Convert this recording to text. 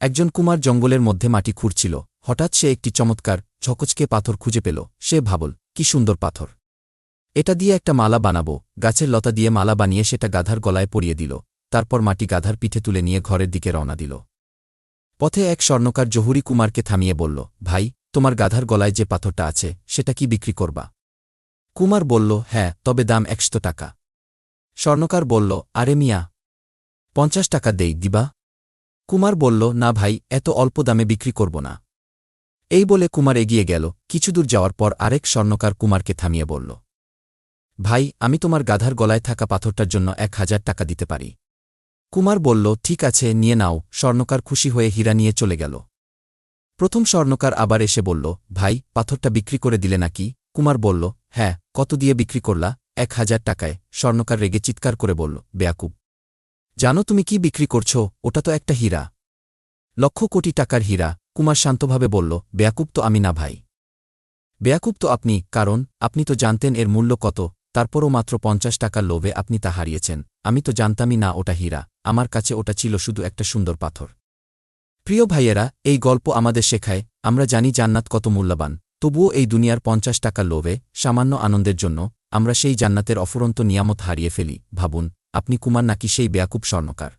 একজন কুমার জঙ্গলের মধ্যে মাটি খুঁড়ছিল। হঠাৎ সে একটি চমৎকার ঝকচকে পাথর খুঁজে পেল। সে ভাবল, কি সুন্দর পাথর। এটা দিয়ে একটা মালা বানাবো। গাছের লতা দিয়ে মালা বানিয়ে সেটা গাধার গলায় পরিয়ে দিল। তারপর মাটি গাধার পিঠে তুলে নিয়ে ঘরের দিকে রওনা দিল। পথে এক স্বর্ণকার জহুরি কুমারকে থামিয়ে বলল, ভাই, তোমার গাধার গলায় যে পাথরটা আছে, সেটা কি বিক্রি করবা? কুমার বলল হ্যাঁ তবে দাম একশো টাকা। স্বর্ণকার বলল, আরে মিয়া, পঞ্চাশ টাকা দেই, দিবা? কুমার বলল, না ভাই, এত অল্প দামে বিক্রি করব না। এই বলে কুমার এগিয়ে গেল। কিছুদূর যাওয়ার পর আরেক স্বর্ণকার কুমারকে থামিয়ে বলল, ভাই, আমি তোমার গাধার গলায় থাকা পাথরটার জন্য এক হাজার টাকা দিতে পারি। কুমার বলল, ঠিক আছে, নিয়ে নাও। স্বর্ণকার খুশি হয়ে হীরা নিয়ে চলে গেল। প্রথম স্বর্ণকার আবার এসে বলল, ভাই, পাথরটা বিক্রি করে দিলে নাকি? কুমার বলল হ্যাঁ কত দিয়ে বিক্রি করলা? এক হাজার টাকায়। স্বর্ণকার রেগে চিৎকার করে বলল, বেয়াকুব জানো তুমি কি বিক্রি করছ? ওটা তো একটা হীরা। লক্ষ কোটি টাকার হীরা, কুমার শান্তভাবে বলল, বেয়াকুব তো আমি না ভাই। বেয়াকুব তো আপনি, কারণ আপনি তো জানতেন এর মূল্য কত, তারপরও মাত্র পঞ্চাশ টাকার লোভে আপনি তা হারিয়েছেন। আমি তো জানতামই না ওটা হীরা, আমার কাছে ওটা ছিল শুধু একটা সুন্দর পাথর। প্রিয় ভাইয়েরা, এই গল্প আমাদের শেখায়, আমরা জানি জান্নাত কত মূল্যবান। তবুও এই দুনিয়ার পঞ্চাশ টাকার লোভে, সামান্য আনন্দের জন্য, আমরা সেই জান্নাতের অফুরন্ত নিয়ামত হারিয়ে ফেলি, ভাবুন। আপনি কুমার নাকি সেই বেয়াকুব স্বর্ণকার?